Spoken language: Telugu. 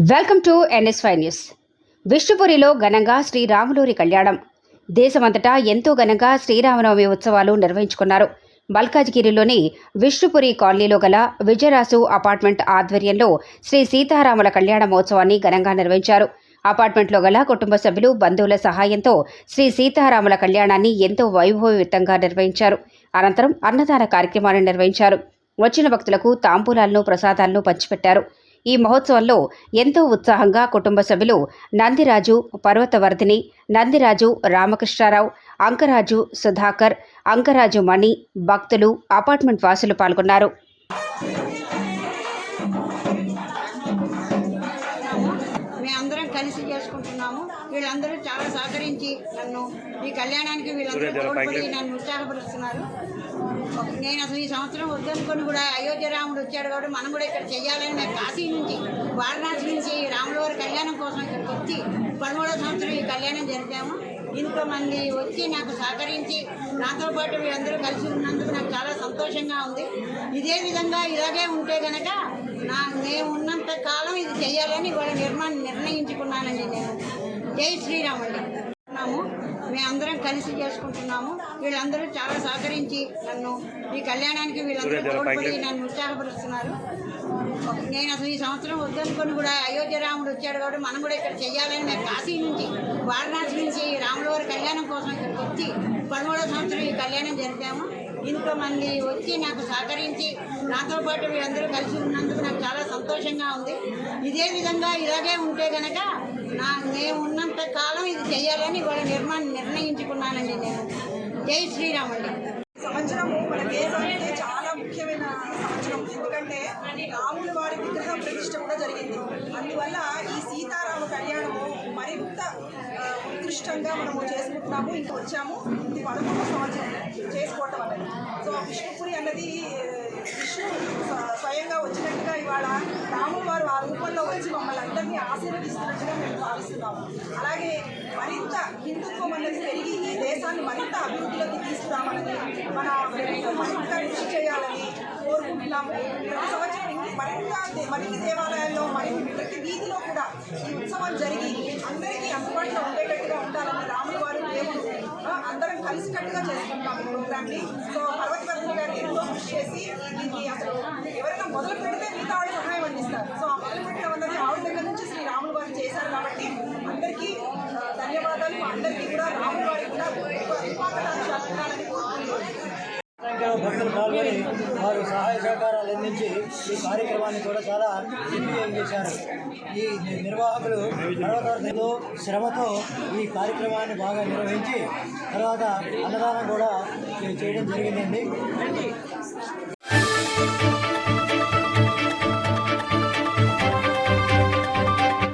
Welcome to NSY news. విష్ణుపురిలో ఘనంగా శ్రీరాములూరి కళ్యాణం. దేశమంతటా ఎంతో ఘనంగా శ్రీరామనవమి ఉత్సవాలు నిర్వహించుకున్నారు. మల్కాజ్గిరిలోని విష్ణుపురి కాలనీలో గల విజయరాసు అపార్ట్మెంట్ ఆధ్వర్యంలో శ్రీ సీతారాముల కళ్యాణ మహోత్సవాన్ని ఘనంగా నిర్వహించారు. అపార్ట్మెంట్లో గల కుటుంబ సభ్యులు బంధువుల సహాయంతో శ్రీ సీతారాముల కళ్యాణాన్ని ఎంతో వైభవయుతంగా నిర్వహించారు. అనంతరం అన్నదాన కార్యక్రమాన్ని నిర్వహించారు. వచ్చిన భక్తులకు తాంబూలాలను ప్రసాదాలను పంచిపెట్టారు. ఈ మహోత్సవంలో ఎంతో ఉత్సాహంగా కుటుంబ సభ్యులు నందిరాజు పర్వతవర్ధిని నందిరాజు రామకృష్ణారావు అంకరాజు సుధాకర్ అంకరాజు మణి భక్తులు అపార్ట్మెంట్ వాసులు పాల్గొన్నారు. కలిసి చేసుకుంటున్నాము. వీళ్ళందరూ చాలా సహకరించి నన్ను ఈ కళ్యాణానికి వీళ్ళందరూ తోడ్పడి నన్ను ఉత్సాహపరుస్తున్నారు. నేను అసలు ఈ సంవత్సరం వద్దనుకొని కూడా అయోధ్య రాముడు వచ్చాడు కాబట్టి మనం కూడా ఇక్కడ చెయ్యాలని మేము కాశీ నుంచి వారణాసి నుంచి రాముల వారి కళ్యాణం కోసం ఇక్కడికి వచ్చి పదమూడవ సంవత్సరం ఈ కళ్యాణం జరిపాము. ఇంతమంది వచ్చి నాకు సహకరించి నాతో పాటు వీళ్ళందరూ కలిసి ఉన్నందుకు నాకు చాలా సంతోషంగా ఉంది. ఇదే విధంగా ఇలాగే ఉంటే కనుక నా నేను ఉన్నంత కాలం ఇది చేయాలని ఇవాళ నిర్మాణం నిర్ణయించుకున్నానండి నేను. జై శ్రీరామ్ అండి. మేమందరం కలిసి చేసుకుంటున్నాము. వీళ్ళందరూ చాలా సహకరించి నన్ను ఈ కళ్యాణానికి వీళ్ళందరూ తోడ్పడి నన్ను ఉత్సాహపరుస్తున్నారు. నేను అసలు ఈ సంవత్సరం వద్దనుకొని కూడా అయోధ్య రాముడు వచ్చాడు కాబట్టి మనం కూడా ఇక్కడ చెయ్యాలని మేము కాశీ నుంచి వారణాసి నుంచి రాముల వారి కళ్యాణం కోసం ఇక్కడికి వచ్చి పదమూడవ సంవత్సరం ఈ కళ్యాణం జరిపాము. ఇంతమంది వచ్చి నాకు సహకరించి నాతో పాటు వీళ్ళందరూ కలిసి ఉన్నందుకు నాకు చాలా సంతోషంగా ఉంది. ఇదే విధంగా ఇలాగే ఉంటే కనుక నా నేను ఉన్నంత కాలం ఇది చేయాలని వాళ్ళ నిర్మాణం నిర్ణయించుకున్నానండి నేను. జై శ్రీరామండి సంవత్సరము మన దేశానికి చాలా ముఖ్యమైన సంవత్సరం. ఎందుకంటే రాముల వారి విగ్రహ ప్రతిష్ట కూడా జరిగింది. అందువల్ల ఈ సీతారామ కళ్యాణము మరింత ఉత్కృష్టంగా మనము చేసుకుంటున్నాము. ఇంకా వచ్చాము. ఇది పదకొండవ సంవత్సరం. విష్ణుపురి అన్నది విష్ణు స్వయంగా వచ్చినట్టుగా ఇవాళ రాముల వారు ఆ రూపంలో వచ్చి మమ్మల్ని అందరినీ ఆశీర్వదిస్తున్నట్టుగా మేము భావిస్తున్నాము. అలాగే మరింత హిందుత్వం అన్నది పెరిగి ఈ దేశాన్ని మరింత అభివృద్ధిలోకి తీసుకురామని మన మరింత కృషి చేయాలని కోరుకుంటున్నాము. ప్రతి సంవత్సరం మరింత మరిన్ని దేవాలయాల్లో మరిన్ని ప్రతి వీధిలో కూడా ఈ ఉత్సవం జరిగి అందరికీ అందుబాటులో ఉండేటట్టుగా ఉండాలని రాముల వారు దేవుడు అందరం కలిసికట్టుగా చేసుకుంటాం ప్రోగ్రామ్ని. సో పర్వతవర్ధన్ గారు ఎంతో కృషి చేసి దీనికి అసలు ఎవరైనా మొదలు పెడితే మిగతా వాళ్ళు సహాయం అందిస్తారు సో ఆ మొదలు పెట్టడం అన్నది ఆవిడ దగ్గర నుంచి శ్రీ రాముల వారు చేశారు కాబట్టి అందరికీ ఆ, ధన్యవాదాలు అందరికీ కూడా రాముల వారికి కూడా కృపాకటాక్షాలు ఉండాలని కోరుకుంటున్నాను సంఖ్యలో భక్తులు పాల్గొని వారు సహాయ సహకారాలు అందించి ఈ కార్యక్రమాన్ని కూడా చాలా దిగ్విజయం చేశారు. ఈ నిర్వాహకులు పర్వతార్థంతో శ్రమతో ఈ కార్యక్రమాన్ని బాగా నిర్వహించి తర్వాత అన్నదానం కూడా చేయడం జరిగిందండి.